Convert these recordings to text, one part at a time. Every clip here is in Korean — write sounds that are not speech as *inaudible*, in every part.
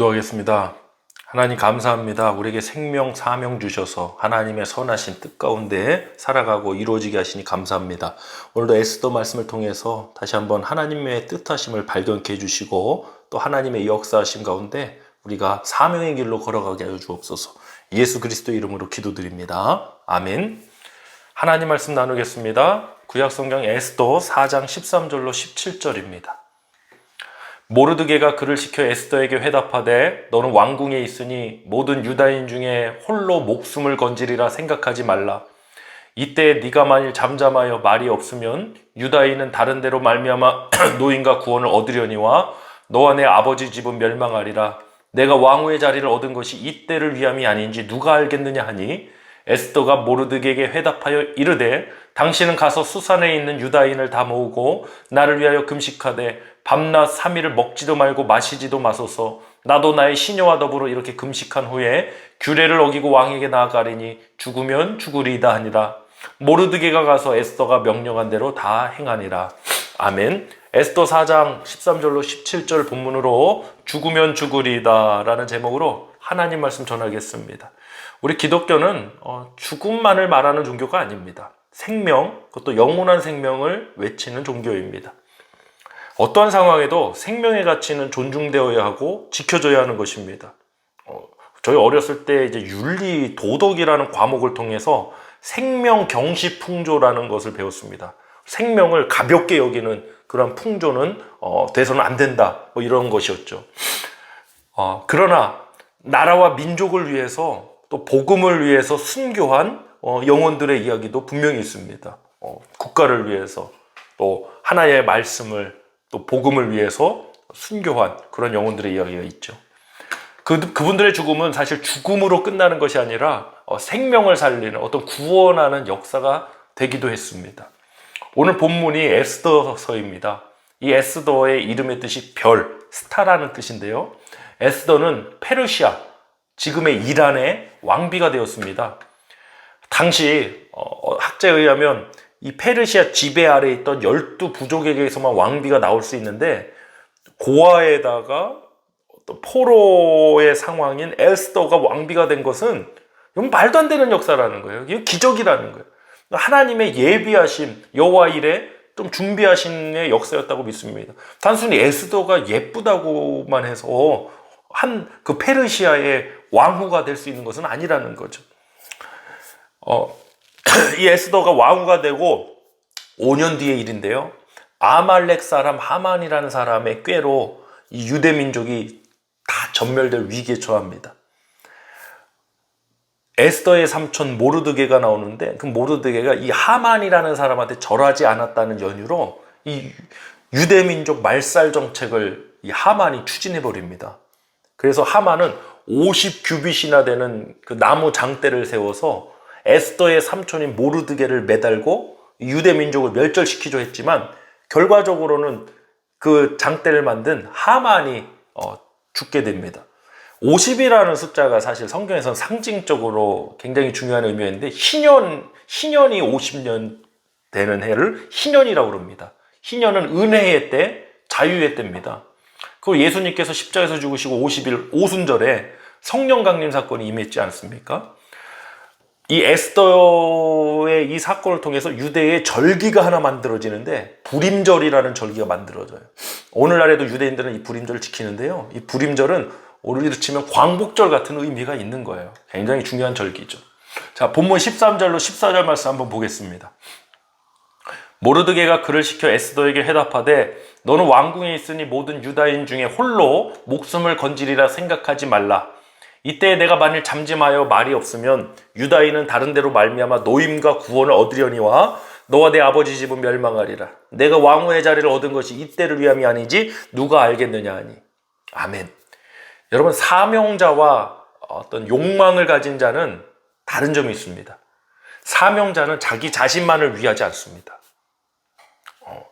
기도하겠습니다. 하나님 감사합니다. 우리에게 생명, 사명 주셔서 하나님의 선하신 뜻 가운데 살아가고 이루어지게 하시니 감사합니다. 오늘도 에스더 말씀을 통해서 다시 한번 하나님의 뜻하심을 발견케 해주시고 또 하나님의 역사하심 가운데 우리가 사명의 길로 걸어가게 하여 주옵소서. 예수 그리스도 이름으로 기도드립니다. 아멘. 하나님 말씀 나누겠습니다. 구약 성경 에스더 4장 13절로 17절입니다. 모르드게가 그를 시켜 에스더에게 회답하되 너는 왕궁에 있으니 모든 유다인 중에 홀로 목숨을 건지리라 생각하지 말라. 이때 네가 만일 잠잠하여 말이 없으면 유다인은 다른 데로 말미암아 *clears throat* 노인과 구원을 얻으려니와 너와 내 아버지 집은 멸망하리라. 내가 왕후의 자리를 얻은 것이 이때를 위함이 아닌지 누가 알겠느냐 하니 에스더가 모르드게에게 회답하여 이르되 당신은 가서 수산에 있는 유다인을 다 모으고 나를 위하여 금식하되 밤낮 3일을 먹지도 말고 마시지도 마소서. 나도 나의 시녀와 더불어 이렇게 금식한 후에 규례를 어기고 왕에게 나아가리니 죽으면 죽으리이다 하니라. 모르드게가 가서 에스더가 명령한 대로 다 행하니라. 아멘. 에스더 4장 13절로 17절 본문으로 죽으면 죽으리이다 라는 제목으로 하나님 말씀 전하겠습니다. 우리 기독교는 어, 죽음만을 말하는 종교가 아닙니다. 생명, 그것도 영원한 생명을 외치는 종교입니다. 어떠한 상황에도 생명의 가치는 존중되어야 하고 지켜져야 하는 것입니다. 어, 저희 어렸을 때 이제 윤리 도덕이라는 과목을 통해서 생명 경시 풍조라는 것을 배웠습니다. 생명을 가볍게 여기는 그런 풍조는 어, 돼서는 안 된다. 뭐 이런 것이었죠. 어, 그러나 나라와 민족을 위해서 또 복음을 위해서 순교한 어, 영혼들의 이야기도 분명히 있습니다. 어, 국가를 위해서 또 하나의 말씀을 또 복음을 위해서 순교한 그런 영혼들의 이야기가 있죠. 그, 그분들의 죽음은 사실 죽음으로 끝나는 것이 아니라 어, 생명을 살리는 어떤 구원하는 역사가 되기도 했습니다. 오늘 본문이 에스더서입니다. 이 에스더의 이름의 뜻이 별, 스타라는 뜻인데요. 에스더는 페르시아, 지금의 이란의 왕비가 되었습니다. 당시 어, 학자에 의하면 이 페르시아 지배 아래 있던 열두 부족에게서만 왕비가 나올 수 있는데 고아에다가 어떤 포로의 상황인 에스더가 왕비가 된 것은 이건 말도 안 되는 역사라는 거예요. 이게 기적이라는 거예요. 하나님의 예비하심, 여호와 일에 좀 준비하심의 역사였다고 믿습니다. 단순히 에스더가 예쁘다고만 해서 한 그 페르시아의 왕후가 될 수 있는 것은 아니라는 거죠. 어, *laughs* 이 에스더가 왕후가 되고 5년 뒤의 일인데요. 아말렉 사람 하만이라는 사람의 꾀로 이 유대 민족이 다 전멸될 위기에 처합니다. 에스더의 삼촌 모르드게가 나오는데 그 모르드게가 이 하만이라는 사람한테 절하지 않았다는 연유로 이 유대 민족 말살 정책을 이 하만이 추진해 버립니다. 그래서 하만은 50 규빗이나 되는 그 나무 장대를 세워서 에스더의 삼촌인 모르드게를 매달고 유대 민족을 멸절시키려 했지만 결과적으로는 그 장대를 만든 하만이 어, 죽게 됩니다. 50이라는 숫자가 사실 성경에서는 상징적으로 굉장히 중요한 의미였는데 희년 희년이 50년 되는 해를 희년이라고 그럽니다. 희년은 은혜의 때, 자유의 때입니다. 그 예수님께서 십자가에서 죽으시고 50일 오순절에 성령 강림 사건이 임했지 않습니까? 이 에스더의 이 사건을 통해서 유대의 절기가 하나 만들어지는데 불임절이라는 절기가 만들어져요. 오늘날에도 유대인들은 이 불임절을 지키는데요. 이 불임절은 오늘로 치면 광복절 같은 의미가 있는 거예요. 굉장히 중요한 절기죠. 자, 본문 13절로 14절 말씀 한번 보겠습니다. 모르드게가 그를 시켜 에스더에게 회답하되 너는 왕궁에 있으니 모든 유다인 중에 홀로 목숨을 건지리라 생각하지 말라. 이때 내가 만일 잠잠하여 말이 없으면 유다인은 다른 데로 말미암아 노임과 구원을 얻으려니와 너와 내 아버지 집은 멸망하리라. 내가 왕후의 자리를 얻은 것이 이때를 위함이 아니지 누가 알겠느냐 하니. 아멘. 여러분 사명자와 어떤 욕망을 가진 자는 다른 점이 있습니다. 사명자는 자기 자신만을 위하지 않습니다. 어.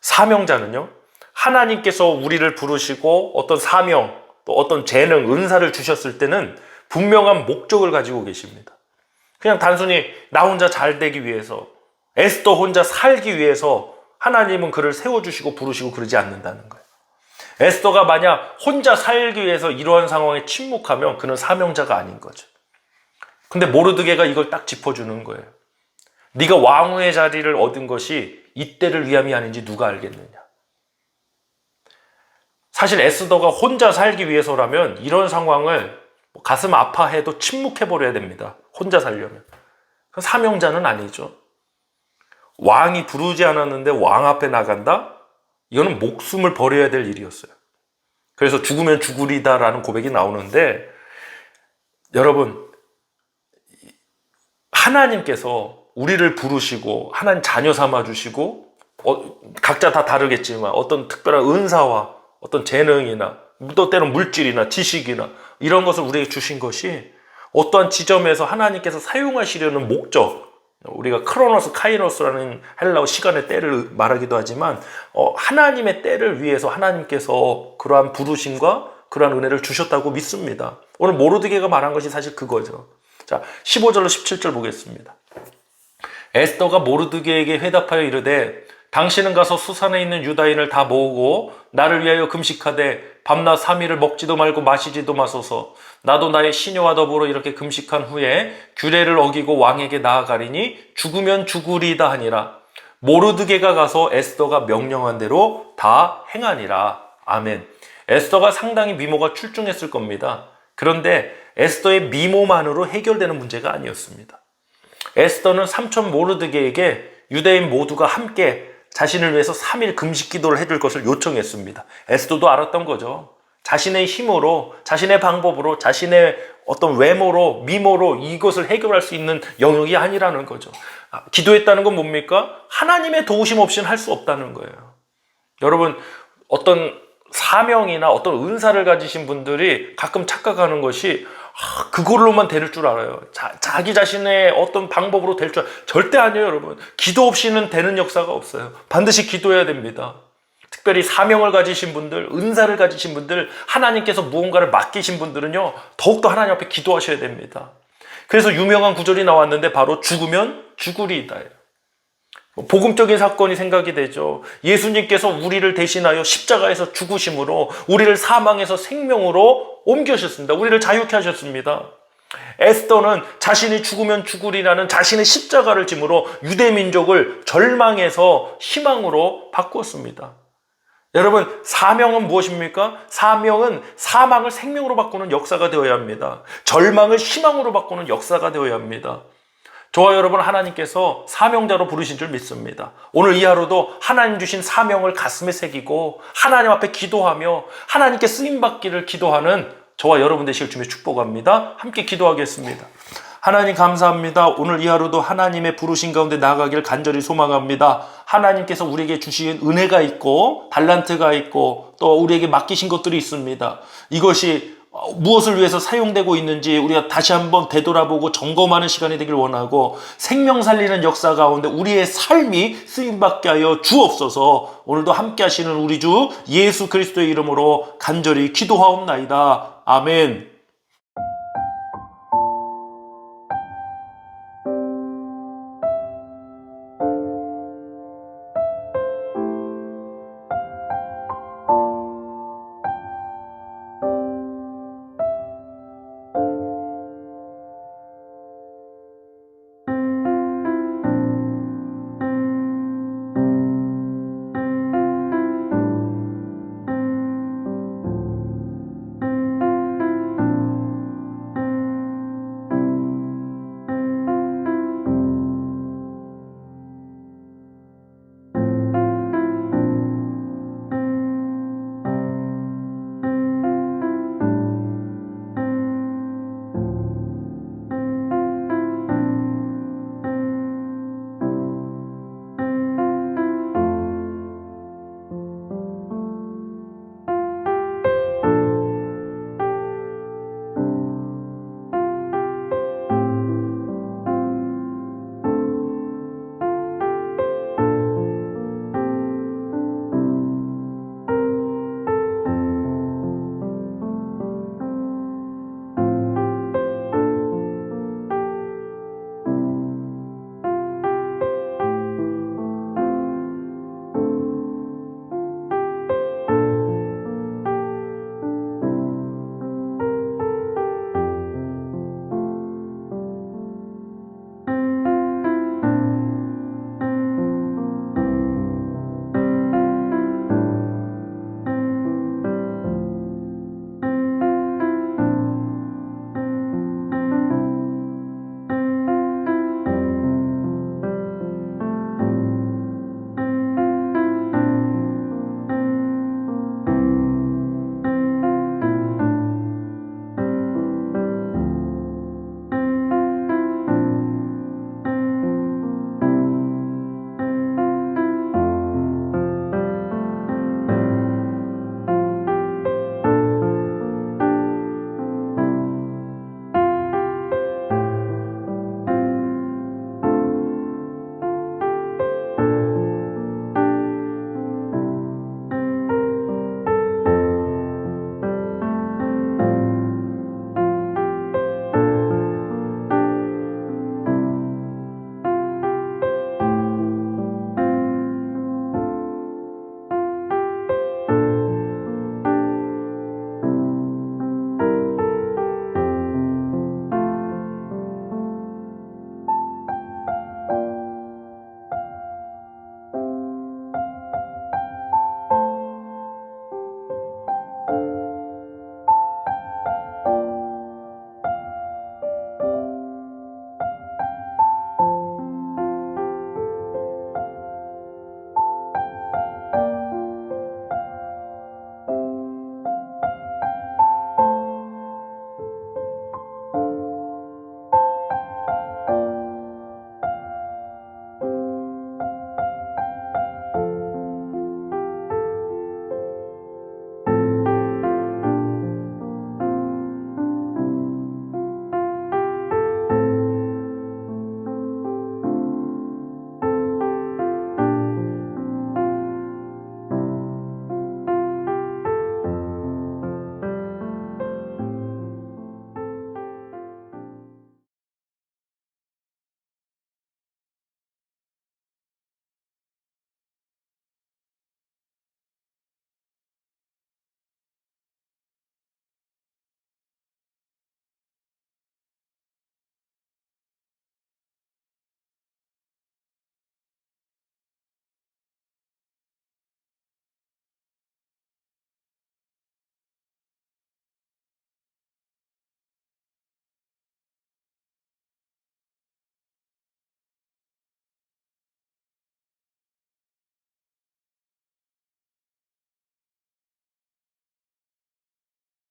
사명자는요, 하나님께서 우리를 부르시고 어떤 사명, 또 어떤 재능, 은사를 주셨을 때는 분명한 목적을 가지고 계십니다. 그냥 단순히 나 혼자 잘 되기 위해서, 에스더 혼자 살기 위해서 하나님은 그를 세워주시고 부르시고 그러지 않는다는 거예요. 에스더가 만약 혼자 살기 위해서 이러한 상황에 침묵하면 그는 사명자가 아닌 거죠. 근데 모르드게가 이걸 딱 짚어주는 거예요. 네가 왕후의 자리를 얻은 것이 이때를 위함이 아닌지 누가 알겠느냐. 사실 에스더가 혼자 살기 위해서라면 이런 상황을 가슴 아파해도 침묵해버려야 됩니다. 혼자 살려면. 그 사명자는 아니죠. 왕이 부르지 않았는데 왕 앞에 나간다? 이거는 목숨을 버려야 될 일이었어요. 그래서 죽으면 죽으리다라는 고백이 나오는데 여러분 하나님께서 우리를 부르시고 하나님 자녀 삼아 주시고 어, 각자 다 다르겠지만 어떤 특별한 은사와 어떤 재능이나 또 때론 물질이나 지식이나 이런 것을 우리에게 주신 것이 어떠한 지점에서 하나님께서 사용하시려는 목적 우리가 크로노스 카이노스라는 헬라어 시간의 때를 말하기도 하지만 어, 하나님의 때를 위해서 하나님께서 그러한 부르심과 그러한 은혜를 주셨다고 믿습니다. 오늘 모르드게가 말한 것이 사실 그거죠. 자, 15절로 17절 보겠습니다. 에스더가 모르드게에게 회답하여 이르되 당신은 가서 수산에 있는 유다인을 다 모으고 나를 위하여 금식하되 밤낮 3일을 먹지도 말고 마시지도 마소서. 나도 나의 시녀와 더불어 이렇게 금식한 후에 규례를 어기고 왕에게 나아가리니 죽으면 죽으리다 하니라. 모르드게가 가서 에스더가 명령한 대로 다 행하니라. 아멘. 에스더가 상당히 미모가 출중했을 겁니다. 그런데 에스더의 미모만으로 해결되는 문제가 아니었습니다. 에스더는 삼촌 모르드게에게 유대인 모두가 함께 자신을 위해서 3일 금식 기도를 해줄 것을 요청했습니다. 에스더도 알았던 거죠. 자신의 힘으로, 자신의 방법으로, 자신의 어떤 외모로, 미모로 이것을 해결할 수 있는 영역이 아니라는 거죠. 아, 기도했다는 건 뭡니까? 하나님의 도우심 없이는 할 수 없다는 거예요. 여러분, 어떤 사명이나 어떤 은사를 가지신 분들이 가끔 착각하는 것이 아, 그걸로만 될 줄 알아요. 자, 기 자신의 어떤 방법으로 될 줄 절대 아니에요, 여러분. 기도 없이는 되는 역사가 없어요. 반드시 기도해야 됩니다. 특별히 사명을 가지신 분들, 은사를 가지신 분들, 하나님께서 무언가를 맡기신 분들은요, 더욱더 하나님 앞에 기도하셔야 됩니다. 그래서 유명한 구절이 나왔는데 바로 죽으면 죽으리이다예요. 복음적인 사건이 생각이 되죠. 예수님께서 우리를 대신하여 십자가에서 죽으심으로 우리를 사망에서 생명으로 옮겨셨습니다. 우리를 자유케 하셨습니다. 에스더는 자신이 죽으면 죽으리라는 자신의 십자가를 짐으로 유대 민족을 절망에서 희망으로 바꾸었습니다. 여러분, 사명은 무엇입니까? 사명은 사망을 생명으로 바꾸는 역사가 되어야 합니다. 절망을 희망으로 바꾸는 역사가 되어야 합니다. 저와 여러분 하나님께서 사명자로 부르신 줄 믿습니다. 오늘 이 하루도 하나님 주신 사명을 가슴에 새기고 하나님 앞에 기도하며 하나님께 쓰임 받기를 기도하는 저와 여러분 되실 주님의 축복합니다. 함께 기도하겠습니다. 하나님 감사합니다. 오늘 이 하루도 하나님의 부르신 가운데 나가길 간절히 소망합니다. 하나님께서 우리에게 주신 은혜가 있고 달란트가 있고 또 우리에게 맡기신 것들이 있습니다. 이것이 무엇을 위해서 사용되고 있는지 우리가 다시 한번 되돌아보고 점검하는 시간이 되길 원하고 생명 살리는 역사 가운데 우리의 삶이 쓰임받게 하여 주옵소서 오늘도 함께 하시는 우리 주 예수 그리스도의 이름으로 간절히 기도하옵나이다. 아멘.